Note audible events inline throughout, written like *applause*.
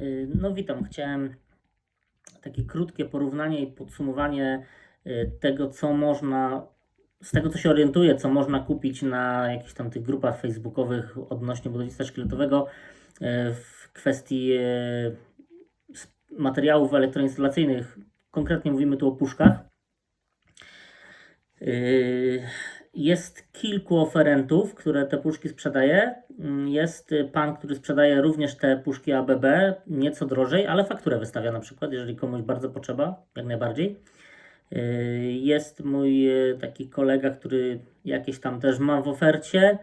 Y, No witam, chciałem takie krótkie porównanie i podsumowanie y, tego, co można, z tego co się orientuję, co można kupić na jakichś tam tych grupach facebookowych odnośnie budownictwa szkieletowego y, w kwestii materiałów elektroinstalacyjnych. Konkretnie mówimy tu o puszkach. Jest kilku oferentów, które te puszki sprzedaje. Mm, Jest y, pan, który sprzedaje również te puszki ABB, nieco drożej, ale fakturę wystawia na przykład, jeżeli komuś bardzo potrzeba, jak najbardziej. Y, Jest mój y, taki kolega, który jakieś tam też ma w ofercie.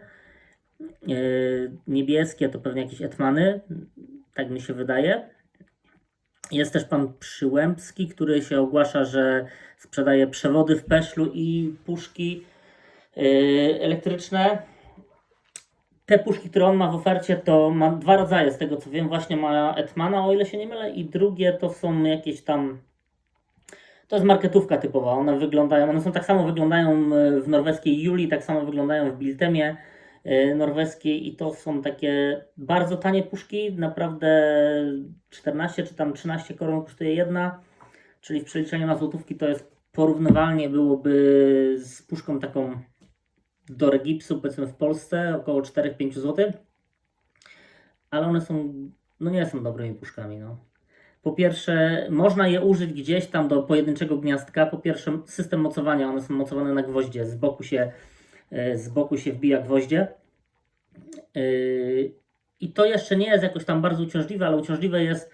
Niebieskie to pewnie jakieś etmany, tak mi się wydaje. Jest też pan Przyłębski, który się ogłasza, że sprzedaje przewody w peszlu i puszki elektryczne. Te puszki, które on ma w ofercie, to ma dwa rodzaje, z tego co wiem, właśnie ma Etmana, o ile się nie mylę, i drugie to są jakieś tam. To jest marketówka typowa. One wyglądają, one są tak samo wyglądają y, w norweskiej Julii, tak samo wyglądają w Biltemie y, norweskiej i to są takie bardzo tanie puszki, naprawdę 14 czy tam 13 koron kosztuje jedna, czyli w przeliczeniu na złotówki to jest porównywalnie byłoby z puszką taką do regipsu, powiedzmy w Polsce, około 4-5 zł, ale one są, no nie są dobrymi puszkami, no. Po pierwsze, można je użyć gdzieś tam do pojedynczego gniazdka. Po pierwsze, system mocowania, one są mocowane na gwoździe, z boku się, e, z boku się wbija gwoździe. Yy, I to jeszcze nie jest jakoś tam bardzo uciążliwe, ale uciążliwe jest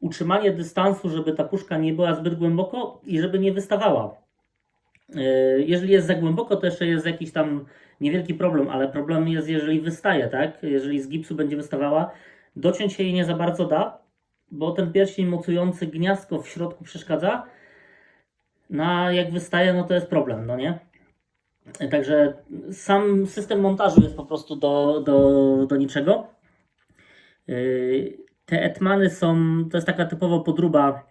utrzymanie dystansu, żeby ta puszka nie była zbyt głęboko i żeby nie wystawała. Yy, Jeżeli jest za głęboko, to jeszcze jest jakiś tam niewielki problem, ale problem jest, jeżeli wystaje, tak? Jeżeli z gipsu będzie wystawała, dociąć się jej nie za bardzo da, bo ten pierścień mocujący gniazdko w środku przeszkadza. No a jak wystaje, no to jest problem, no nie? Także sam system montażu jest po prostu do, do, do niczego. Yy, Te etmany są, to jest taka typowo podróba,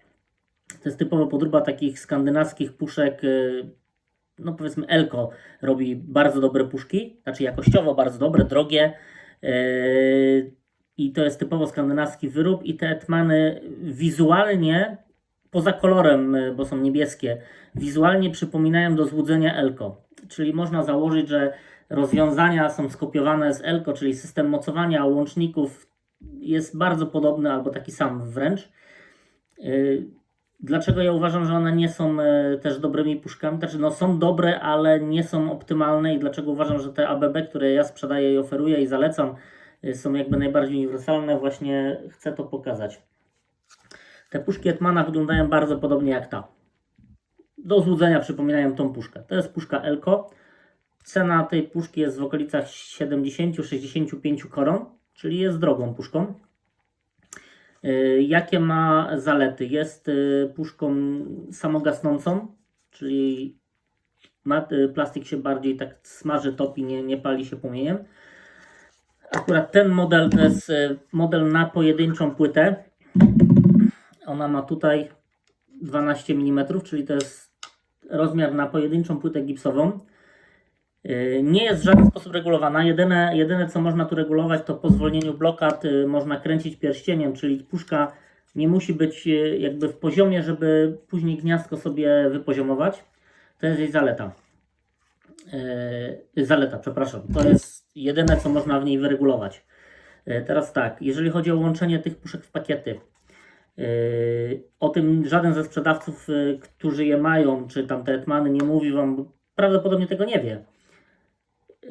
to jest typowo podróba takich skandynawskich puszek, yy, no powiedzmy Elko robi bardzo dobre puszki, znaczy jakościowo bardzo dobre, drogie yy, i to jest typowo skandynawski wyrób i te etmany wizualnie, poza kolorem, yy, bo są niebieskie, wizualnie przypominają do złudzenia Elko. Czyli można założyć, że rozwiązania są skopiowane z Elko, czyli system mocowania łączników jest bardzo podobny albo taki sam wręcz. Yy, Dlaczego ja uważam, że one nie są e, też dobrymi puszkami? Znaczy, no są dobre, ale nie są optymalne i dlaczego uważam, że te ABB, które ja sprzedaję i oferuję i zalecam, y, są jakby najbardziej uniwersalne, właśnie chcę to pokazać. Te puszki Etmana wyglądają bardzo podobnie jak ta do złudzenia przypominają tą puszkę. To jest puszka Elko. Cena tej puszki jest w okolicach 70-65 koron, czyli jest drogą puszką. Yy, Jakie ma zalety? Jest yy, puszką samogasnącą, czyli yy, plastik się bardziej tak smaży, topi, nie, nie pali się płomieniem. Akurat ten model to jest model na pojedynczą płytę. Ona ma tutaj 12 mm, czyli to jest rozmiar na pojedynczą płytę gipsową. Yy, Nie jest w żaden sposób regulowana. Jedyne, jedyne co można tu regulować to po zwolnieniu blokad yy, można kręcić pierścieniem, czyli puszka nie musi być yy, jakby w poziomie, żeby później gniazdko sobie wypoziomować. To jest jej zaleta. Zaleta, przepraszam. To jest jedyne co można w niej wyregulować. Teraz tak, jeżeli chodzi o łączenie tych puszek w pakiety, O tym żaden ze sprzedawców, którzy je mają, czy tam te etmany nie mówi wam, prawdopodobnie tego nie wie.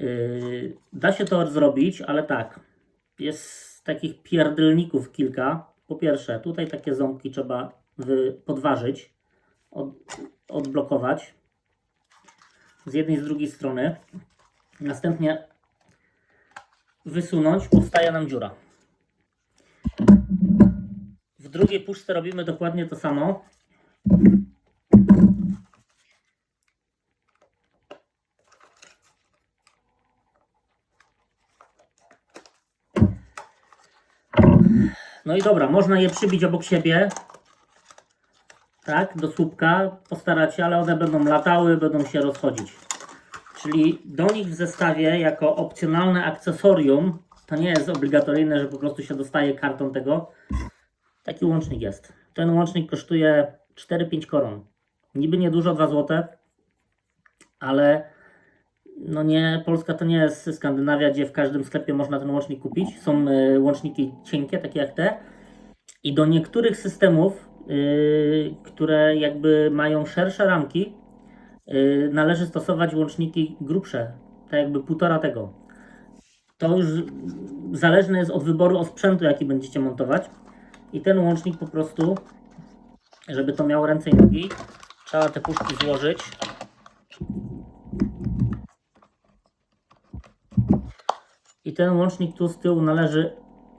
Yy, Da się to zrobić, ale tak. Jest takich pierdylników kilka. Po pierwsze, tutaj takie ząbki trzeba podważyć, od, odblokować z jednej i z drugiej strony. Następnie wysunąć, powstaje nam dziura. W drugiej puszce robimy dokładnie to samo. No i dobra, można je przybić obok siebie. Tak, do słupka postarać się, ale one będą latały, będą się rozchodzić. Czyli do nich w zestawie jako opcjonalne akcesorium, to nie jest obligatoryjne, że po prostu się dostaje kartą tego, Taki łącznik jest. Ten łącznik kosztuje 4-5 koron. Niby niedużo, 2 zł, ale no nie, Polska to nie jest Skandynawia, gdzie w każdym sklepie można ten łącznik kupić. Są y, łączniki cienkie, takie jak te. I do niektórych systemów, y, które jakby mają szersze ramki, y, należy stosować łączniki grubsze, tak jakby półtora tego. To już zależne jest od wyboru osprzętu, jaki będziecie montować. I ten łącznik po prostu, żeby to miało ręce i nogi, trzeba te puszki złożyć. I ten łącznik tu z tyłu należy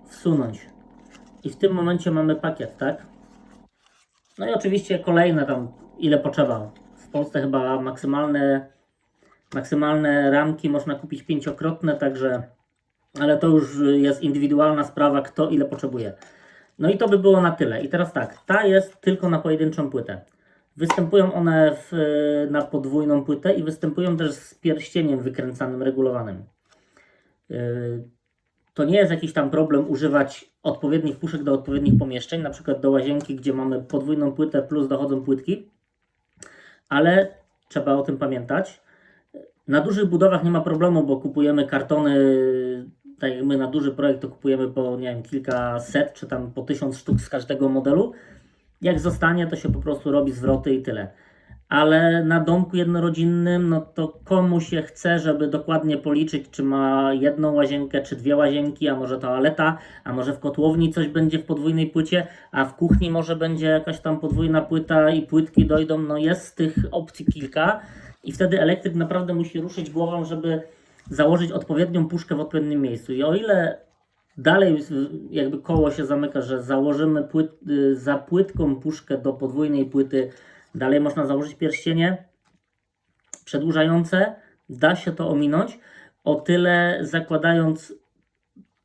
wsunąć. I w tym momencie mamy pakiet, tak? No i oczywiście kolejne tam, ile potrzeba. W Polsce chyba maksymalne, maksymalne ramki można kupić pięciokrotne, także, ale to już jest indywidualna sprawa, kto ile potrzebuje. No i to by było na tyle. I teraz tak, ta jest tylko na pojedynczą płytę. Występują one w, na podwójną płytę i występują też z pierścieniem wykręcanym, regulowanym. Yy, To nie jest jakiś tam problem używać odpowiednich puszek do odpowiednich pomieszczeń, na przykład do łazienki, gdzie mamy podwójną płytę plus dochodzą płytki, ale trzeba o tym pamiętać. Na dużych budowach nie ma problemu, bo kupujemy kartony, tak jak my na duży projekt to kupujemy po nie wiem, kilkaset czy tam po tysiąc sztuk z każdego modelu. Jak zostanie, to się po prostu robi zwroty i tyle. Ale na domku jednorodzinnym, no to komu się chce, żeby dokładnie policzyć, czy ma jedną łazienkę, czy dwie łazienki, a może toaleta, a może w kotłowni coś będzie w podwójnej płycie, a w kuchni może będzie jakaś tam podwójna płyta i płytki dojdą. No jest tych opcji kilka i wtedy elektryk naprawdę musi ruszyć głową, żeby założyć odpowiednią puszkę w odpowiednim miejscu. I o ile dalej jakby koło się zamyka, że założymy płyt, y, za płytką puszkę do podwójnej płyty, dalej można założyć pierścienie przedłużające, da się to ominąć, o tyle zakładając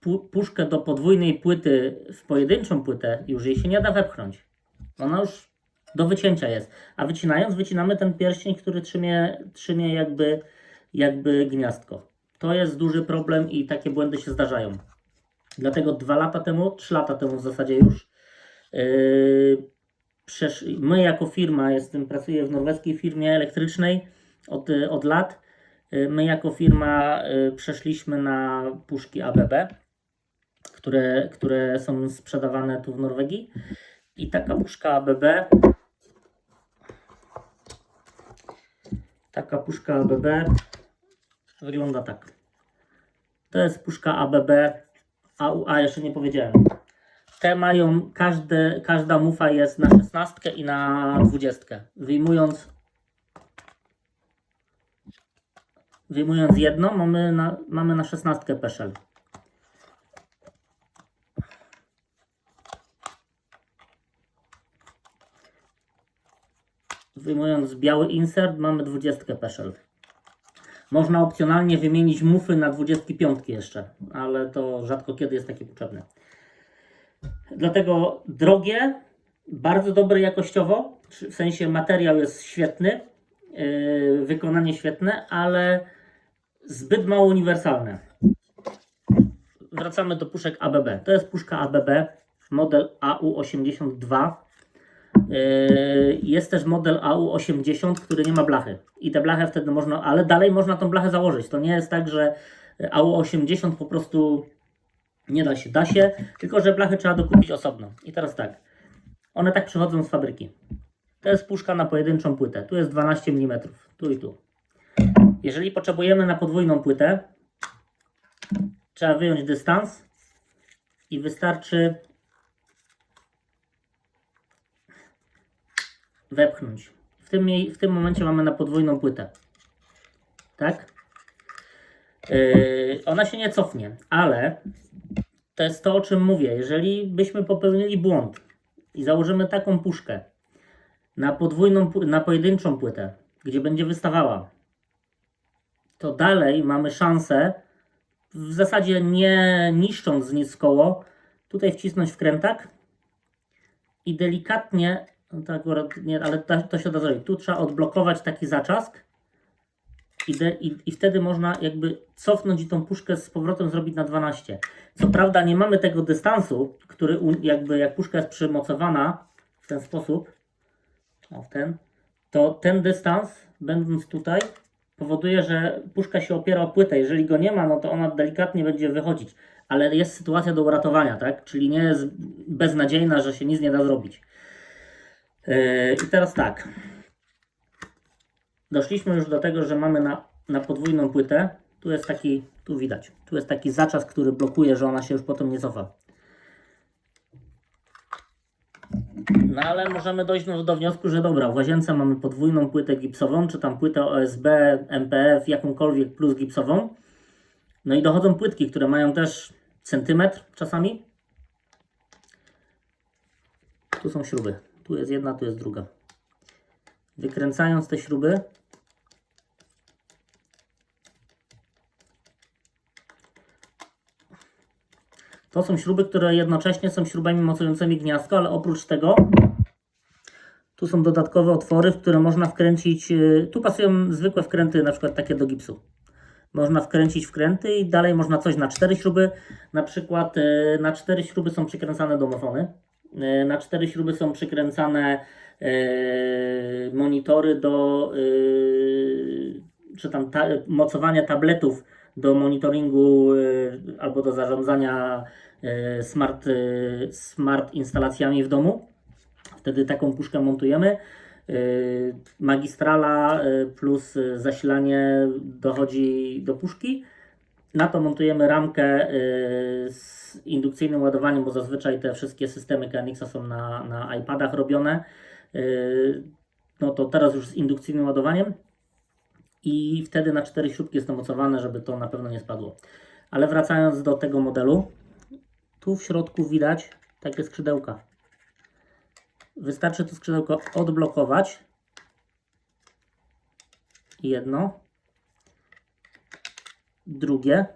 pu- puszkę do podwójnej płyty w pojedynczą płytę, już jej się nie da wepchnąć. Ona już do wycięcia jest. A wycinając, wycinamy ten pierścień, który trzymie, trzymie jakby, jakby gniazdko. To jest duży problem i takie błędy się zdarzają. Dlatego dwa lata temu, trzy lata temu w zasadzie już, yy, my jako firma, jestem, pracuję w norweskiej firmie elektrycznej od, od lat. My jako firma yy, przeszliśmy na puszki ABB, które, które są sprzedawane tu w Norwegii. I taka puszka ABB, taka puszka ABB wygląda tak. To jest puszka ABB a, a jeszcze nie powiedziałem. Te mają, każde, każda mufa jest na 16 i na 20. Wyjmując wyjmując jedną, mamy na, mamy na 16 peszel. Wyjmując biały insert, mamy 20 peszel. Można opcjonalnie wymienić mufy na 25 jeszcze, ale to rzadko kiedy jest takie potrzebne. Dlatego drogie, bardzo dobre jakościowo, w sensie materiał jest świetny, yy, wykonanie świetne, ale zbyt mało uniwersalne. Wracamy do puszek ABB. To jest puszka ABB, model AU82. Yy, Jest też model AU80, który nie ma blachy. I tę blachę wtedy można, ale dalej można tą blachę założyć. To nie jest tak, że AU80 po prostu nie da się. Da się, tylko że blachy trzeba dokupić osobno. I teraz tak. One tak przychodzą z fabryki. To jest puszka na pojedynczą płytę. Tu jest 12 mm. Tu i tu. Jeżeli potrzebujemy na podwójną płytę, trzeba wyjąć dystans i wystarczy wepchnąć. W tym, w tym momencie mamy na podwójną płytę. Tak? Yy, ona się nie cofnie, ale to jest to, o czym mówię. Jeżeli byśmy popełnili błąd i założymy taką puszkę na podwójną, na pojedynczą płytę, gdzie będzie wystawała, to dalej mamy szansę, w zasadzie nie niszcząc nic koło, tutaj wcisnąć wkrętak i delikatnie, no to akurat nie, ale to się da zrobić. Tu trzeba odblokować taki zaczask I, de, i, I wtedy można jakby cofnąć i tą puszkę z powrotem zrobić na 12. Co prawda nie mamy tego dystansu, który jakby jak puszka jest przymocowana w ten sposób, o w ten, to ten dystans, będąc tutaj, powoduje, że puszka się opiera o płytę. Jeżeli go nie ma, no to ona delikatnie będzie wychodzić. Ale jest sytuacja do uratowania, tak? Czyli nie jest beznadziejna, że się nic nie da zrobić. Yy, I teraz tak. Doszliśmy już do tego, że mamy na, na podwójną płytę. Tu jest taki, tu widać, tu jest taki zaczas, który blokuje, że ona się już potem nie cofa. No ale możemy dojść do wniosku, że dobra, w łazience mamy podwójną płytę gipsową, czy tam płytę OSB, MPF, jakąkolwiek plus gipsową. No i dochodzą płytki, które mają też centymetr czasami. Tu są śruby. Tu jest jedna, tu jest druga. Wykręcając te śruby, to są śruby, które jednocześnie są śrubami mocującymi gniazdko, ale oprócz tego tu są dodatkowe otwory, w które można wkręcić. yy, Tu pasują zwykłe wkręty, na przykład takie do gipsu. Można wkręcić wkręty i dalej można coś na cztery śruby. Na przykład yy, na cztery śruby są przykręcane domofony. Yy, Na cztery śruby są przykręcane monitory do czy tam ta, mocowania tabletów do monitoringu albo do zarządzania smart, yy, smart instalacjami w domu. Wtedy taką puszkę montujemy. Yy, Magistrala plus zasilanie dochodzi do puszki. Na to montujemy ramkę z indukcyjnym ładowaniem, bo zazwyczaj te wszystkie systemy KNX są na, na iPadach robione. No to teraz już z indukcyjnym ładowaniem. I wtedy na cztery śrubki jest to mocowane, żeby to na pewno nie spadło. Ale wracając do tego modelu, tu w środku widać takie skrzydełka. Wystarczy to skrzydełko odblokować. Jedno. Drugie.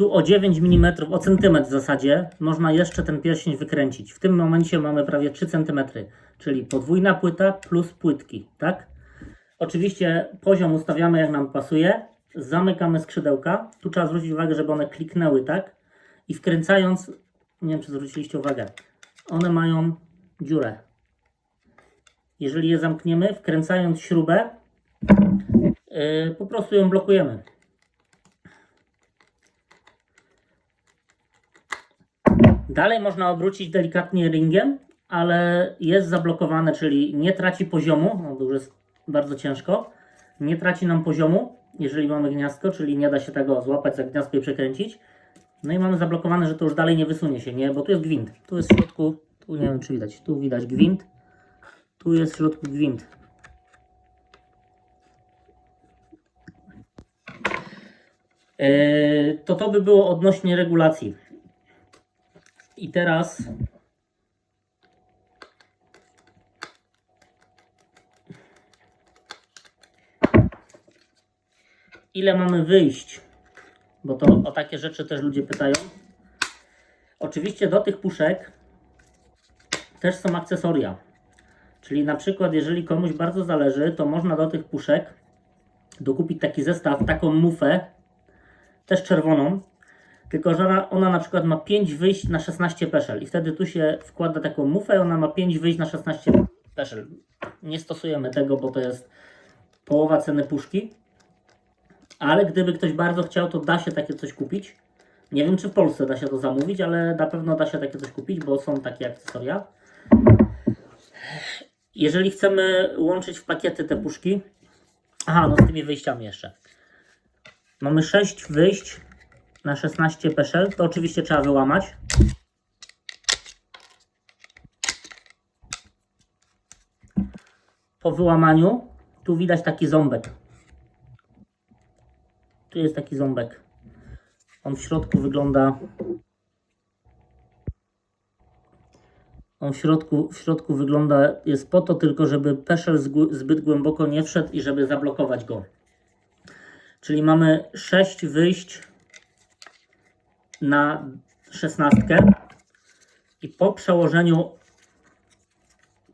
Tu o 9 mm, o centymetr w zasadzie, można jeszcze ten pierścień wykręcić. W tym momencie mamy prawie 3 cm, czyli podwójna płyta plus płytki, tak? Oczywiście poziom ustawiamy jak nam pasuje, zamykamy skrzydełka. Tu trzeba zwrócić uwagę, żeby one kliknęły, tak? I wkręcając, nie wiem czy zwróciliście uwagę, one mają dziurę. Jeżeli je zamkniemy, wkręcając śrubę, yy, po prostu ją blokujemy. Dalej można obrócić delikatnie ringiem, ale jest zablokowane, czyli nie traci poziomu, no to już jest bardzo ciężko, nie traci nam poziomu, jeżeli mamy gniazdko, czyli nie da się tego złapać za gniazdko i przekręcić. No i mamy zablokowane, że to już dalej nie wysunie się, nie? Bo tu jest gwint. Tu jest w środku, tu nie wiem czy widać, tu widać gwint. Tu jest w środku gwint. Yy, to to by było odnośnie regulacji. I teraz ile mamy wyjść? Bo to o takie rzeczy też ludzie pytają. Oczywiście do tych puszek też są akcesoria. Czyli na przykład, jeżeli komuś bardzo zależy, to można do tych puszek dokupić taki zestaw, taką mufę, też czerwoną, tylko, że ona, na przykład ma 5 wyjść na 16 peszel i wtedy tu się wkłada taką mufę ona ma 5 wyjść na 16 peszel. Nie stosujemy tego, bo to jest połowa ceny puszki. Ale gdyby ktoś bardzo chciał, to da się takie coś kupić. Nie wiem, czy w Polsce da się to zamówić, ale na pewno da się takie coś kupić, bo są takie akcesoria. Jeżeli chcemy łączyć w pakiety te puszki, aha, no z tymi wyjściami jeszcze. Mamy 6 wyjść na 16 peszel, to oczywiście trzeba wyłamać. Po wyłamaniu tu widać taki ząbek. Tu jest taki ząbek. On w środku wygląda. On w środku, w środku wygląda, jest po to tylko, żeby peszel zbyt głęboko nie wszedł i żeby zablokować go. Czyli mamy 6 wyjść na szesnastkę i po przełożeniu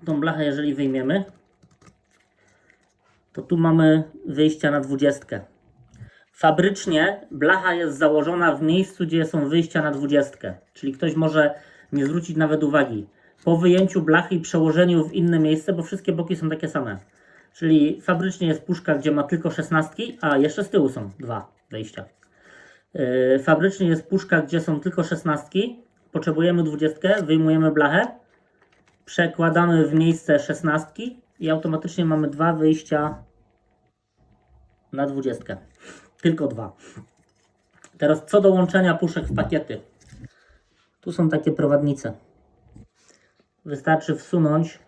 tą blachę, jeżeli wyjmiemy, to tu mamy wyjścia na dwudziestkę. Fabrycznie blacha jest założona w miejscu, gdzie są wyjścia na dwudziestkę. Czyli ktoś może nie zwrócić nawet uwagi. Po wyjęciu blachy i przełożeniu w inne miejsce, bo wszystkie boki są takie same. Czyli fabrycznie jest puszka, gdzie ma tylko szesnastki, a jeszcze z tyłu są dwa wejścia. Yy, Fabrycznie jest puszka, gdzie są tylko szesnastki. Potrzebujemy dwudziestkę, wyjmujemy blachę, przekładamy w miejsce szesnastki i automatycznie mamy dwa wyjścia na dwudziestkę. Tylko dwa. Teraz co do łączenia puszek w pakiety. Tu są takie prowadnice. Wystarczy wsunąć.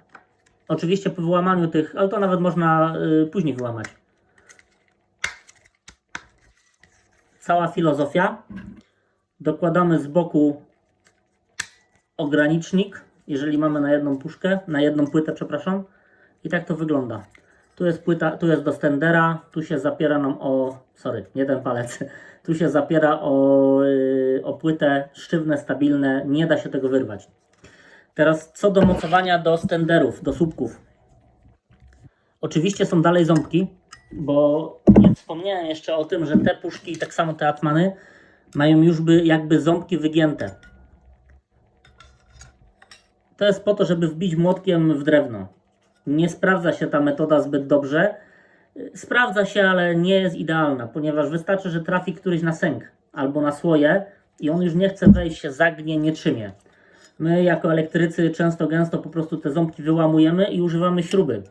Oczywiście po wyłamaniu tych, ale to nawet można y, później wyłamać. Cała filozofia. Dokładamy z boku ogranicznik, jeżeli mamy na jedną puszkę, na jedną płytę, przepraszam. I tak to wygląda. Tu jest płyta, tu jest do stendera, tu się zapiera nam o, sorry, nie ten palec, *laughs* tu się zapiera o, yy, o płytę sztywne, stabilne, nie da się tego wyrwać. Teraz co do mocowania do stenderów, do słupków. Oczywiście są dalej ząbki, bo nie wspomniałem jeszcze o tym, że te puszki, tak samo te atmany, mają już by jakby ząbki wygięte. To jest po to, żeby wbić młotkiem w drewno. Nie sprawdza się ta metoda zbyt dobrze. Sprawdza się, ale nie jest idealna, ponieważ wystarczy, że trafi któryś na sęk albo na słoje i on już nie chce wejść, się zagnie, nie trzymie. My jako elektrycy często gęsto po prostu te ząbki wyłamujemy i używamy śruby.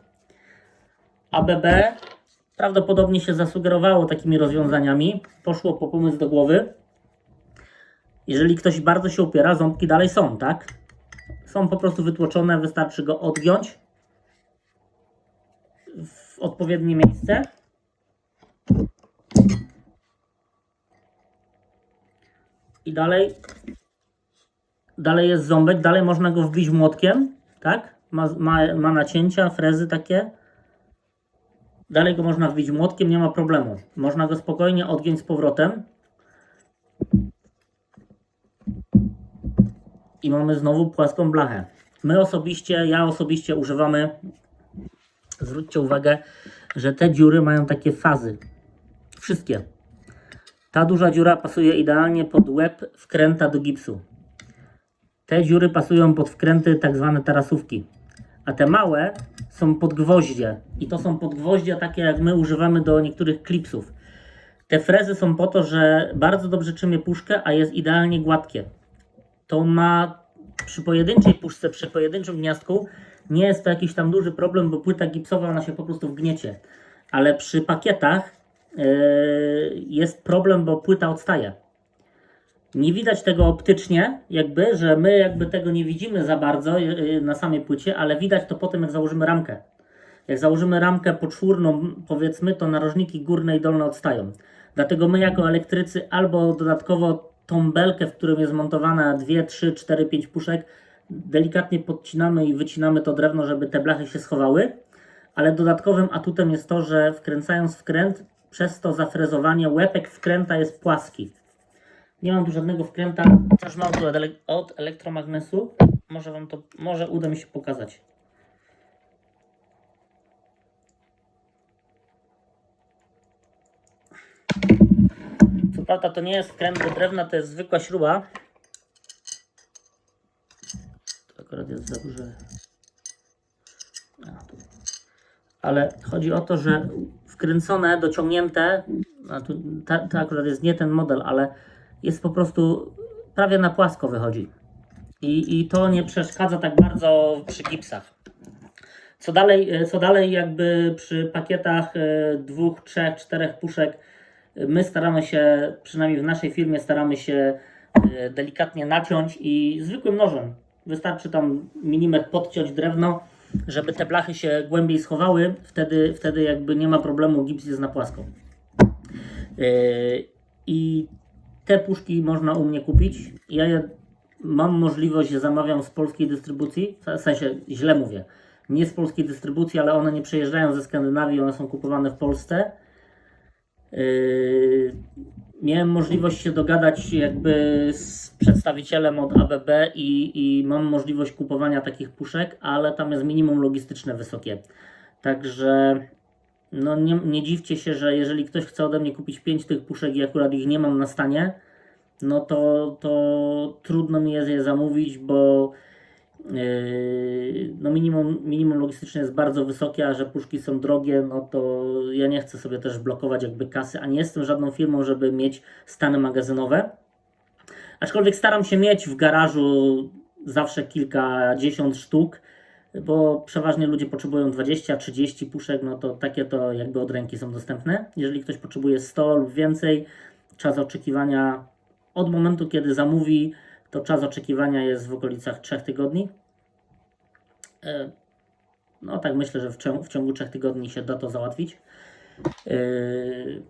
ABB prawdopodobnie się zasugerowało takimi rozwiązaniami, poszło po pomysł do głowy. Jeżeli ktoś bardzo się upiera, ząbki dalej są, tak? Są po prostu wytłoczone, wystarczy go odgiąć w odpowiednie miejsce. I dalej, dalej jest ząbek, dalej można go wbić młotkiem, tak? Ma, ma, ma nacięcia, frezy takie. Dalej go można wbić młotkiem, nie ma problemu. Można go spokojnie odgiąć z powrotem. I mamy znowu płaską blachę. My osobiście, ja osobiście używamy zwróćcie uwagę, że te dziury mają takie fazy. Wszystkie. Ta duża dziura pasuje idealnie pod łeb wkręta do gipsu. Te dziury pasują pod wkręty tak zwane tarasówki. A te małe są pod gwoździe. I to są pod gwoździe takie jak my używamy do niektórych klipsów. Te frezy są po to, że bardzo dobrze trzymie puszkę, a jest idealnie gładkie. To ma przy pojedynczej puszce, przy pojedynczym gniazdku nie jest to jakiś tam duży problem, bo płyta gipsowa ona się po prostu wgniecie. Ale przy pakietach yy, jest problem, bo płyta odstaje. Nie widać tego optycznie, jakby, że my jakby tego nie widzimy za bardzo yy, na samej płycie, ale widać to potem, jak założymy ramkę. Jak założymy ramkę poczwórną, powiedzmy, to narożniki górne i dolne odstają. Dlatego my jako elektrycy albo dodatkowo tą belkę, w którym jest montowana 2, 3, 4, 5 puszek, delikatnie podcinamy i wycinamy to drewno, żeby te blachy się schowały. Ale dodatkowym atutem jest to, że wkręcając wkręt, przez to zafrezowanie łepek wkręta jest płaski. Nie mam tu żadnego wkręta, też mam tu od, ele- od elektromagnesu. Może wam to, może uda mi się pokazać. Co prawda to nie jest wkręt do drewna, to jest zwykła śruba. To akurat jest za duże. Ale chodzi o to, że wkręcone, dociągnięte, a tu, ta, to akurat jest nie ten model, ale jest po prostu prawie na płasko wychodzi. I, I to nie przeszkadza tak bardzo przy gipsach. Co dalej, e, co dalej jakby przy pakietach e, dwóch, trzech, czterech puszek, e, my staramy się, przynajmniej w naszej firmie staramy się delikatnie naciąć i zwykłym nożem. Wystarczy tam milimetr podciąć drewno, żeby te blachy się głębiej schowały, wtedy, wtedy jakby nie ma problemu, gips jest na płasko. I te puszki można u mnie kupić. Ja je mam możliwość, je zamawiam z polskiej dystrybucji. W sensie, źle mówię. Nie z polskiej dystrybucji, ale one nie przejeżdżają ze Skandynawii, one są kupowane w Polsce. Yy, miałem możliwość się dogadać jakby z przedstawicielem od ABB i, i mam możliwość kupowania takich puszek, ale tam jest minimum logistyczne wysokie. Także no nie, nie dziwcie się, że jeżeli ktoś chce ode mnie kupić 5 tych puszek i akurat ich nie mam na stanie, no to, to trudno mi jest je zamówić, bo Yy, no minimum, minimum logistyczne jest bardzo wysokie, a że puszki są drogie, no to ja nie chcę sobie też blokować jakby kasy, a nie jestem żadną firmą, żeby mieć stany magazynowe. Aczkolwiek staram się mieć w garażu zawsze kilkadziesiąt sztuk, bo przeważnie ludzie potrzebują 20-30 puszek, no to takie to jakby od ręki są dostępne. Jeżeli ktoś potrzebuje 100 lub więcej, czas oczekiwania od momentu, kiedy zamówi, to czas oczekiwania jest w okolicach 3 tygodni. E, No tak myślę, że w ciągu, w ciągu 3 tygodni się da to załatwić. E,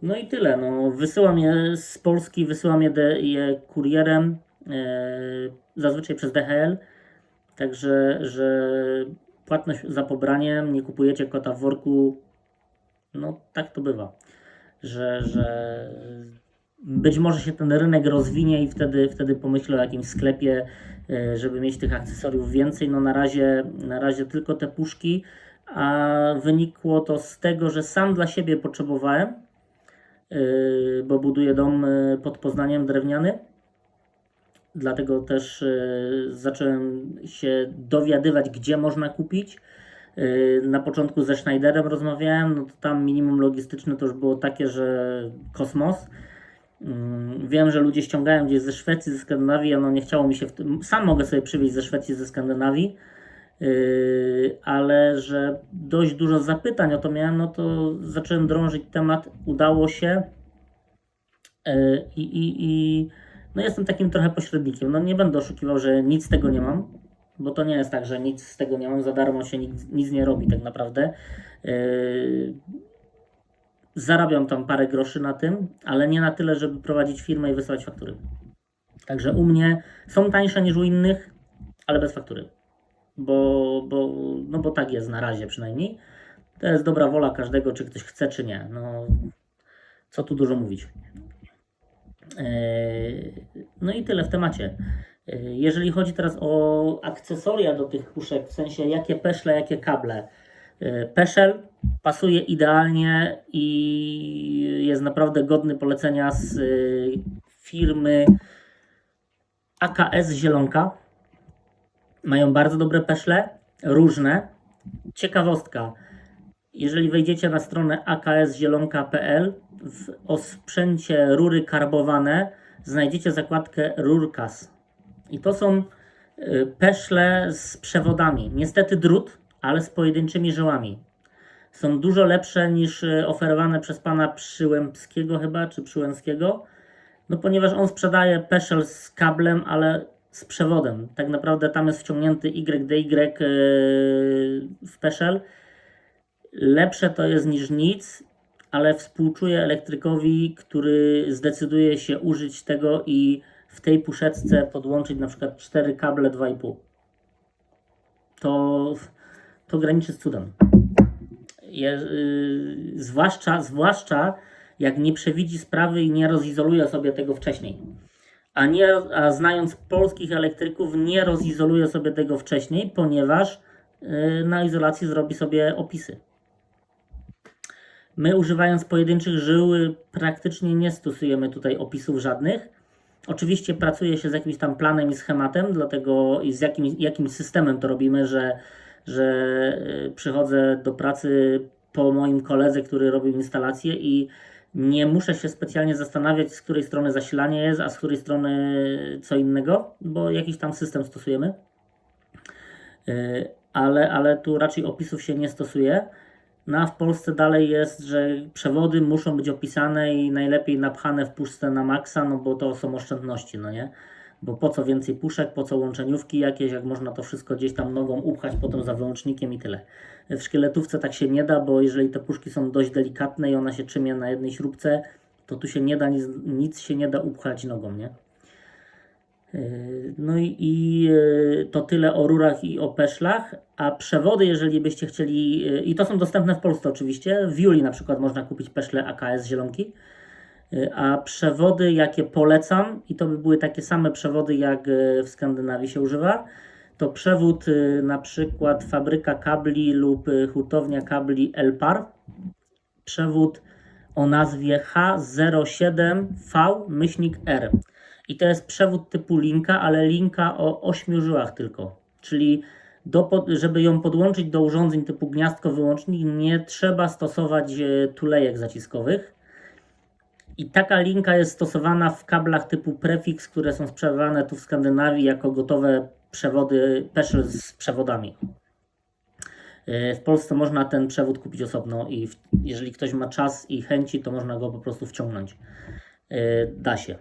No i tyle. No, wysyłam je z Polski, wysyłam je, je kurierem, e, zazwyczaj przez DHL. Także, że płatność za pobraniem, nie kupujecie kota w worku. No tak to bywa, że, że być może się ten rynek rozwinie i wtedy, wtedy pomyślę o jakimś sklepie, e, żeby mieć tych akcesoriów więcej. No na razie, na razie tylko te puszki, a wynikło to z tego, że sam dla siebie potrzebowałem, e, bo buduję dom e, pod Poznaniem drewniany. Dlatego też zacząłem się dowiadywać, gdzie można kupić. Na początku ze Schneiderem rozmawiałem, no to tam minimum logistyczne to już było takie, że kosmos. Mm, Wiem, że ludzie ściągają gdzieś ze Szwecji, ze Skandynawii, no nie chciało mi się w tym. Sam mogę sobie przywieźć ze Szwecji, ze Skandynawii, yy, ale że dość dużo zapytań o to miałem, no to zacząłem drążyć temat. Udało się i, i, i no jestem takim trochę pośrednikiem. No nie będę oszukiwał, że nic z tego nie mam, bo to nie jest tak, że nic z tego nie mam, za darmo się nic, nic nie robi tak naprawdę. Yy, Zarabiam tam parę groszy na tym, ale nie na tyle, żeby prowadzić firmę i wysyłać faktury. Także u mnie są tańsze niż u innych, ale bez faktury. Bo, bo, no bo tak jest na razie przynajmniej. To jest dobra wola każdego, czy ktoś chce, czy nie. No, co tu dużo mówić. Eee, No i tyle w temacie. Eee, Jeżeli chodzi teraz o akcesoria do tych puszek, w sensie jakie peszle, jakie kable. Eee, Peszel pasuje idealnie i jest naprawdę godny polecenia z firmy AKS Zielonka. Mają bardzo dobre peszle, różne. Ciekawostka. Jeżeli wejdziecie na stronę akszielonka.pl w osprzęcie rury karbowane znajdziecie zakładkę Rurkas. I to są y, peszle z przewodami. Niestety drut, ale z pojedynczymi żyłami są dużo lepsze niż e, oferowane przez pana Przyłębskiego chyba, czy Przyłęskiego, no ponieważ on sprzedaje peszel z kablem, ale z przewodem. Tak naprawdę tam jest wciągnięty YDY e, w peszel. Lepsze to jest niż nic, ale współczuję elektrykowi, który zdecyduje się użyć tego i w tej puszeczce podłączyć na przykład 4 kable 2,5. To, to graniczy z cudem. Je, y, zwłaszcza, zwłaszcza jak nie przewidzi sprawy i nie rozizoluje sobie tego wcześniej. A, nie, a znając polskich elektryków, nie rozizoluje sobie tego wcześniej, ponieważ y, na izolacji zrobi sobie opisy. My używając pojedynczych żył y, praktycznie nie stosujemy tutaj opisów żadnych. Oczywiście pracuje się z jakimś tam planem i schematem, dlatego i z jakim, jakim systemem to robimy, że że y, przychodzę do pracy po moim koledze, który robił instalację i nie muszę się specjalnie zastanawiać, z której strony zasilanie jest, a z której strony co innego, bo jakiś tam system stosujemy. Y, Ale, ale tu raczej opisów się nie stosuje. No a w Polsce dalej jest, że przewody muszą być opisane i najlepiej napchane w puszce na maksa, no bo to są oszczędności, no nie? Bo po co więcej puszek, po co łączeniówki jakieś, jak można to wszystko gdzieś tam nogą upchać potem za wyłącznikiem i tyle. W szkieletówce tak się nie da, bo jeżeli te puszki są dość delikatne i ona się trzymie na jednej śrubce, to tu się nie da, nic, nic się nie da upchać nogą, nie? Yy, No i, i yy, to tyle o rurach i o peszlach, a przewody, jeżeli byście chcieli, yy, i to są dostępne w Polsce oczywiście, w Juli na przykład można kupić peszle AKS zielonki, a przewody jakie polecam, i to by były takie same przewody jak w Skandynawii się używa, to przewód na przykład fabryka kabli lub hurtownia kabli Elpar, przewód o nazwie H07V-R. I to jest przewód typu linka, ale linka o 8 żyłach tylko. Czyli do, żeby ją podłączyć do urządzeń typu gniazdko wyłącznik, nie trzeba stosować e, tulejek zaciskowych. I taka linka jest stosowana w kablach typu Prefix, które są sprzedawane tu w Skandynawii jako gotowe przewody Peszel z przewodami. E, W Polsce można ten przewód kupić osobno i jeżeli ktoś ma czas i chęci, to można go po prostu wciągnąć. E, Da się.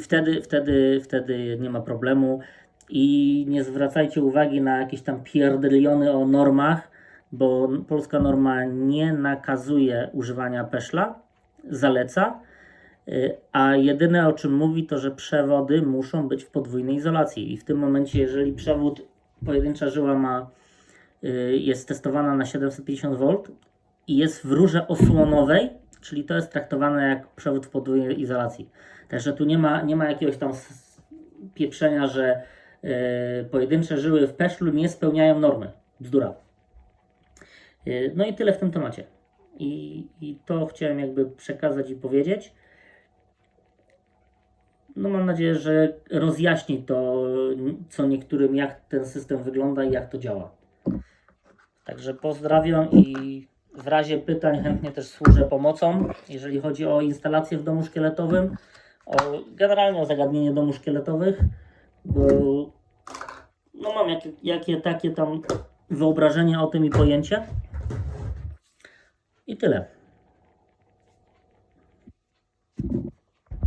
Wtedy, wtedy, wtedy nie ma problemu. I nie zwracajcie uwagi na jakieś tam pierdyliony o normach, bo polska norma nie nakazuje używania peszla, zaleca, y, a jedyne o czym mówi to, że przewody muszą być w podwójnej izolacji. I w tym momencie, jeżeli przewód, pojedyncza żyła ma, y, jest testowana na 750 V i jest w rurze osłonowej, czyli to jest traktowane jak przewód w podwójnej izolacji. Także tu nie ma, nie ma jakiegoś tam pieprzenia, że e, pojedyncze żyły w peszlu nie spełniają normy. Bzdura. E, no i tyle w tym temacie. I, I to chciałem jakby przekazać i powiedzieć. No mam nadzieję, że rozjaśni to co niektórym, jak ten system wygląda i jak to działa. Także pozdrawiam i w razie pytań chętnie też służę pomocą, jeżeli chodzi o instalację w domu szkieletowym, o generalnie o zagadnienie domów szkieletowych, bo no mam jakie, jakie takie tam wyobrażenie o tym i pojęcie. I tyle.